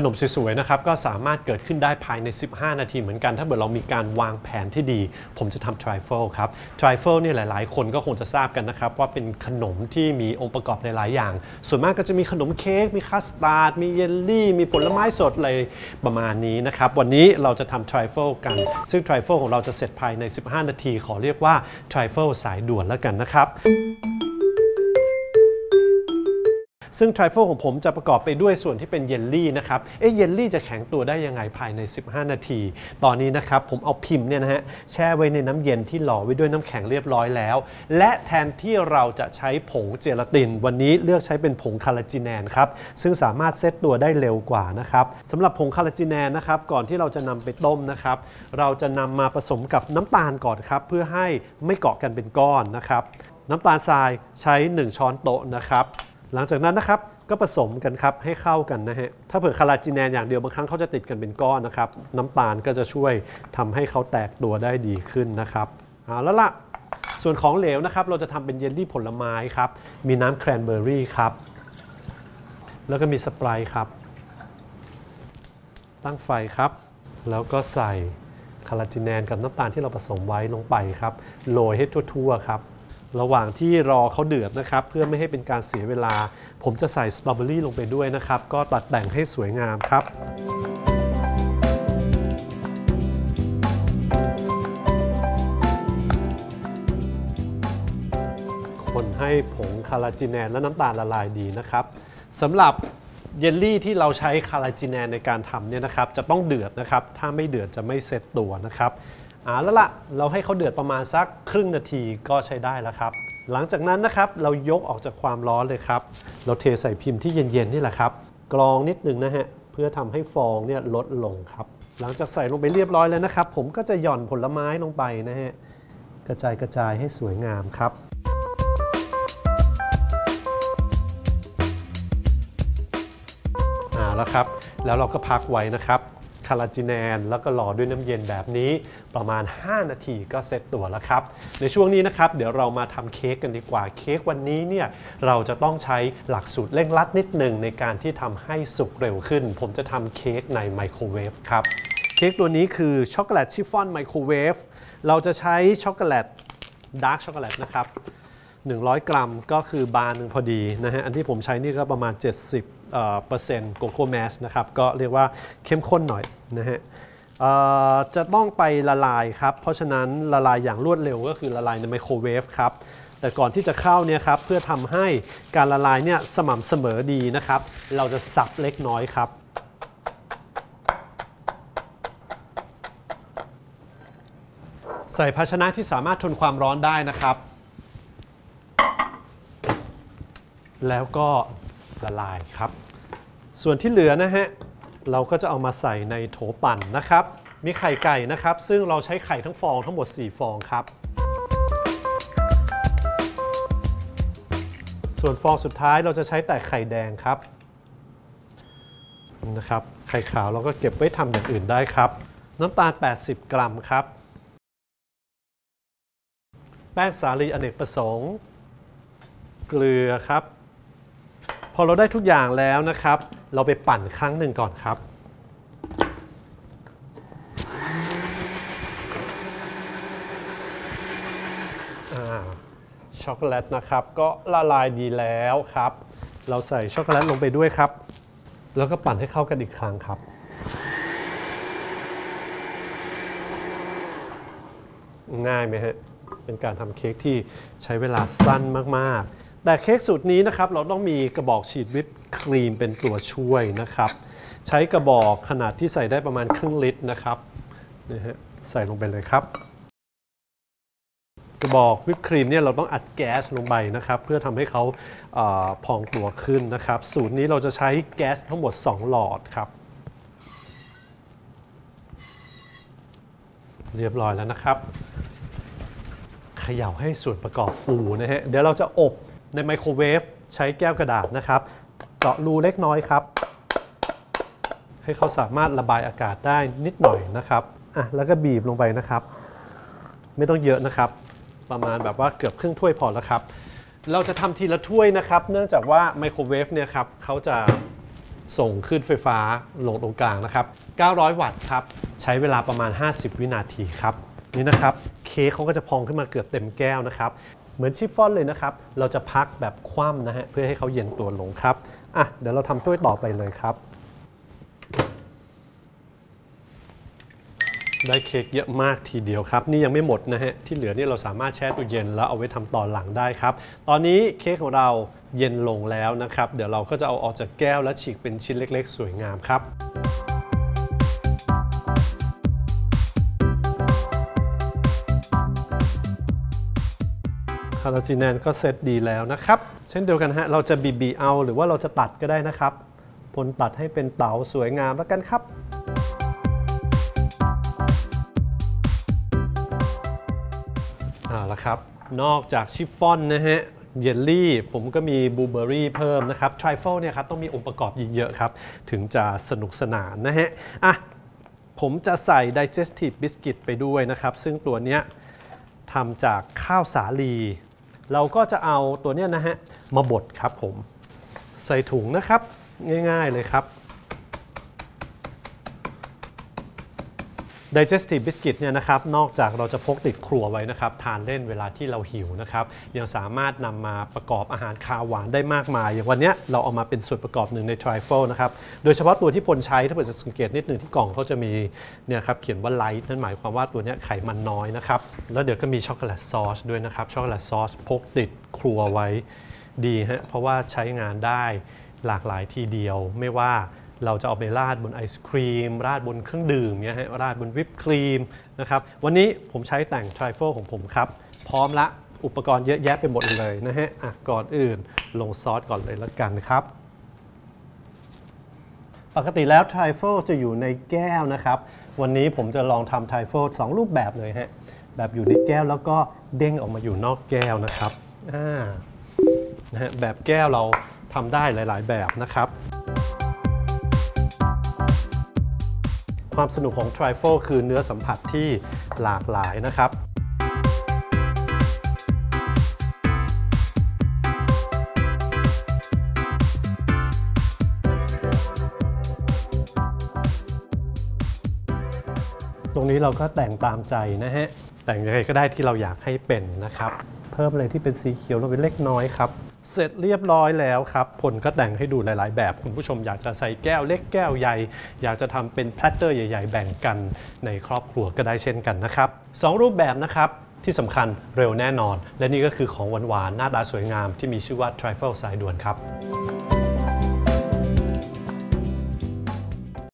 ขนมสวยๆนะครับก็สามารถเกิดขึ้นได้ภายใน 15 นาทีเหมือนกัน ถ้าเกิดเรามีการวางแผนที่ดี ผมจะทำ trifle ครับ trifle เนี่ยหลายๆ คนก็คงจะทราบกันนะครับ ว่าเป็นขนมที่มีองค์ประกอบหลายๆอย่าง ส่วนมากก็จะมีขนมเค้กมีคัสตาร์ดมีเยลลี่ มีผลไม้สดอะไรประมาณนี้นะครับ วันนี้เราจะทำ trifle กัน ซึ่ง trifle ของเราจะเสร็จภายใน 15 นาที ขอเรียกว่า trifle สายด่วนแล้วกันนะครับ ซึ่งทริฟเฟิลของผมจะประกอบไปด้วยส่วนที่เป็นเยลลี่นะครับเอ๊ะเยลลี่จะแข็งตัวได้ยังไงภายใน 15 นาที ตอนนี้นะครับผมเอาพิมพ์เนี่ยนะฮะแช่ไว้ในน้ำเย็นที่หล่อไว้ด้วยน้ำแข็งเรียบร้อยแล้ว และแทนที่เราจะใช้ผงเจลาติน วันนี้เลือกใช้เป็นผงคาราจินแนนครับซึ่งสามารถเซตตัวได้เร็วกว่านะครับสำหรับผงคาราจินแนนนะครับก่อนที่เราจะนำไปต้มนะครับเราจะนำมาผสมกับน้ำตาลก่อนครับเพื่อให้ไม่เกาะกันเป็นก้อนนะครับน้ำตาลทรายใช้ 1 ช้อนโต๊ะนะครับ หลังจากนั้นนะครับก็ผสมกันครับให้เข้ากันนะฮะถ้าเผื่อคาราจินแนนอย่างเดียวบางครั้งเขาจะติดกันเป็นก้อนนะครับน้ำตาลก็จะช่วยทำให้เขาแตกตัวได้ดีขึ้นนะครับเอาแล้วล่ะส่วนของเหลวนะครับเราจะทำเป็นเยลลี่ผลไม้ครับมีน้ำแครนเบอร์รี่ครับแล้วก็มีสไปร์ครับ ตั้งไฟครับ แล้วก็ใส่คาราจินแนนกับน้ำตาลที่เราผสมไว้ลงไปครับโรยให้ทั่วๆครับ ระหว่างที่รอเขาเดือดนะครับ เพื่อไม่ให้เป็นการเสียเวลา ผมจะใส่สตรอเบอรี่ลงไปด้วยนะครับ ก็ตัดแต่งให้สวยงามครับ คนให้ผงคาราจิแนนและน้ำตาลละลายดีนะครับสำหรับเยลลี่ที่เราใช้คาราจิแนนในการทำเนี่ยนะครับ จะต้องเดือดนะครับ ถ้าไม่เดือดจะไม่เซตตัวนะครับ เอาแล้วละเราให้เขาเดือดประมาณสักครึ่งนาทีก็ใช้ได้แล้วครับ หลังจากนั้นนะครับเรายกออกจากความร้อนเลยครับ เราเทใส่พิมพ์ที่เย็นๆนี่แหละครับ กรองนิดนึงนะฮะเพื่อทำให้ฟองเนี่ยลดลงครับ หลังจากใส่ลงไปเรียบร้อยแล้วนะครับ ผมก็จะหย่อนผลไม้ลงไปนะฮะกระจายกระจายให้สวยงามครับเอาละครับ แล้วเราก็พักไว้นะครับ คาราจิแนน แล้วก็รอด้วยน้ำเย็นแบบนี้ประมาณ 5 นาทีก็เสร็จตัวแล้วครับ ในช่วงนี้นะครับเดี๋ยวเรามาทำเค้กกันดีกว่าเค้กวันนี้เนี่ยเราจะต้องใช้หลักสูตรเร่งรัดนิดหนึ่งในการที่ทำให้สุกเร็วขึ้น ผมจะทำเค้กในไมโครเวฟครับเค้กตัวนี้คือช็อกโกแลตชิฟฟ่อนไมโครเวฟเราจะใช้ช็อกโกแลตดาร์กช็อกโกแลตนะครับ 100 กรัมก็คือบาร์หนึ่งพอดีนะฮะ อันที่ผมใช้นี่ก็ประมาณ 70เอ่อเปอร์เซ็นต์โกโก้แมชนะครับ ก็เรียกว่าเข้มข้นหน่อยนะฮะจะต้องไปละลายครับ เพราะฉะนั้นละลายอย่างรวดเร็วก็คือละลายในไมโครเวฟครับ แต่ก่อนที่จะเข้าเนี่ยครับเพื่อทำให้การละลายเนี่ยสม่ำเสมอดีนะครับ เราจะสับเล็กน้อยครับใส่ภาชนะที่สามารถทนความร้อนได้นะครับ แล้วก็ละลายครับ ส่วนที่เหลือนะฮะเราก็จะเอามาใส่ในโถปั่นนะครับ มีไข่ไก่นะครับ ซึ่งเราใช้ไข่ทั้งฟองทั้งหมด 4 ฟองครับ ส่วนฟองสุดท้ายเราจะใช้แต่ไข่แดงครับนะครับ ไข่ขาวเราก็เก็บไว้ทำอย่างอื่นได้ครับ น้ำตาล 80 กรัมครับ แป้งสาลีอเนกประสงค์ เกลือครับ อเราได้ทุกอย่างแล้วนะครับ เราไปปั่นครั้งหนึ่งก่อนครับ ช็อกโกแลตนะครับ ก็ละลายดีแล้วครับ เราใส่ช็อกโกแลตลงไปด้วยครับ แล้วก็ปั่นให้เข้ากันอีกครั้งครับง่ายไหมฮะ เป็นการทำเค้กที่ใช้เวลาสั้นมาก ๆ แต่เค้กสูตรนี้นะครับเราต้องมีกระบอกฉีดวิปครีมเป็นตัวช่วยนะครับ ใช้กระบอกขนาดที่ใส่ได้ประมาณครึ่งลิตรนะครับนะฮะใส่ลงไปเลยครับ กระบอกวิปครีมเนี่ยเราต้องอัดแก๊สลงไปนะครับ เพื่อทำให้เขาเออพองตัวขึ้นนะครับ สูตรนี้เราจะใช้แก๊สทั้งหมด 2 หลอดครับ เรียบร้อยแล้วนะครับเขย่าให้ส่วนประกอบฟูนะฮะเดี๋ยวเราจะอบ ในไมโครเวฟใช้แก้วกระดาษนะครับเจาะรูเล็กน้อยครับ ให้เขาสามารถระบายอากาศได้นิดหน่อยนะครับอะแล้วก็บีบลงไปนะครับ ไม่ต้องเยอะนะครับ ประมาณแบบว่าเกือบครึ่งถ้วยพอแล้วครับ เราจะทำทีละถ้วยนะครับ เนื่องจากว่าไมโครเวฟเนี่ยครับเขาจะส่งขึ้นไฟฟ้าลงตรงกลางนะครับ 900 วัตต์ครับ ใช้เวลาประมาณ 50 วินาทีครับ นี่นะครับ เค้กเขาก็จะพองขึ้นมาเกือบเต็มแก้วนะครับ เหมือนชิฟฟ่อนเลยนะครับ เราจะพักแบบคว่ำนะฮะเพื่อให้เขาเย็นตัวลงครับอะเดี๋ยวเราทำถ้วยต่อไปเลยครับ ได้เค้กเยอะมากทีเดียวครับ นี่ยังไม่หมดนะฮะที่เหลือนี่เราสามารถแช่ตู้เย็นแล้วเอาไว้ทำตอนหลังได้ครับ ตอนนี้เค้กของเราเย็นลงแล้วนะครับ เดี๋ยวเราก็จะเอาออกจากแก้วและฉีกเป็นชิ้นเล็ก ๆ สวยงามครับ คาราจิแนนก็เซตดีแล้วนะครับ เช่นเดียวกันฮะ เราจะบีบีเอาหรือว่าเราจะตัดก็ได้นะครับผลตัดให้เป็นเต๋าสวยงามแล้วกันครับ เอาละครับ นอกจากชิฟฟ่อนนะฮะเยลลี่ผมก็มีบลูเบอรี่เพิ่มนะครับทริฟเฟิลเนี่ยครับต้องมีองค์ประกอบเยอะๆครับ ถึงจะสนุกสนานนะฮะอะผมจะใส่ digestive biscuit ไปด้วยนะครับ ซึ่งตัวเนี้ยทำจากข้าวสาลี เราก็จะเอาตัวเนี้ยนะฮะมาบดครับผม ใส่ถุงนะครับง่ายๆเลยครับ digestive biscuit เนี่ยนะครับนอกจากเราจะพกติดครัวไว้นะครับทานเล่นเวลาที่เราหิวนะครับยังสามารถนำมาประกอบอาหารคาวหวานได้มากมาย อย่างวันนี้เราเอามาเป็นส่วนประกอบหนึ่งใน trifle นะครับโดยเฉพาะตัวที่พลใช้ถ้าเกิดจะสังเกตนิดหนึ่งที่กล่องเขาจะมีเนี่ยครับเขียนว่า light นั่นหมายความว่าตัวนี้ไขมันน้อยนะครับแล้วเดี๋ยวก็มีช็อกโกแลตซอสด้วยนะครับช็อกโกแลตซอสพกติดครัวไว้ดีฮะเพราะว่าใช้งานได้หลากหลายทีเดียวไม่ว่า เราจะเอาไปราดบนไอศครีม ราดบนเครื่องดื่มเนี่ยฮะราดบนวิปครีมนะครับวันนี้ผมใช้แต่งทริฟเฟิลของผมครับ พร้อมละอุปกรณ์เยอะแยะไปหมดเลยนะฮะอะก่อนอื่นลงซอสก่อนเลยละกันครับ ปกติแล้วทริฟเฟิลจะอยู่ในแก้วนะครับ วันนี้ผมจะลองทำทริฟเฟิลสองรูปแบบเลยฮะแบบอยู่ในแก้วแล้วก็เด้งออกมาอยู่นอกแก้วนะครับอ่านะฮะแบบแก้วเราทำได้หลาย ๆ แบบนะครับ ความสนุกของ Trifle คือเนื้อสัมผัสที่หลากหลายนะครับตรงนี้เราก็แต่งตามใจนะฮะ แต่งยังไงก็ได้ที่เราอยากให้เป็นนะครับ เพิ่มอะไรที่เป็นสีเขียวลงไปเล็กน้อยครับ เสร็จเรียบร้อยแล้วครับผลก็แต่งให้ดูหลาย ๆ แบบ คุณผู้ชมอยากจะใส่แก้วเล็กแก้วใหญ่ อยากจะทำเป็นแพลตเตอร์ใหญ่ ๆ แบ่งกันในครอบครัวก็ได้เช่นกันนะครับสองรูปแบบนะครับที่สำคัญเร็วแน่นอน และนี่ก็คือของหวานๆหน้าตาสวยงามที่มีชื่อว่า Trifle สายด่วนครับ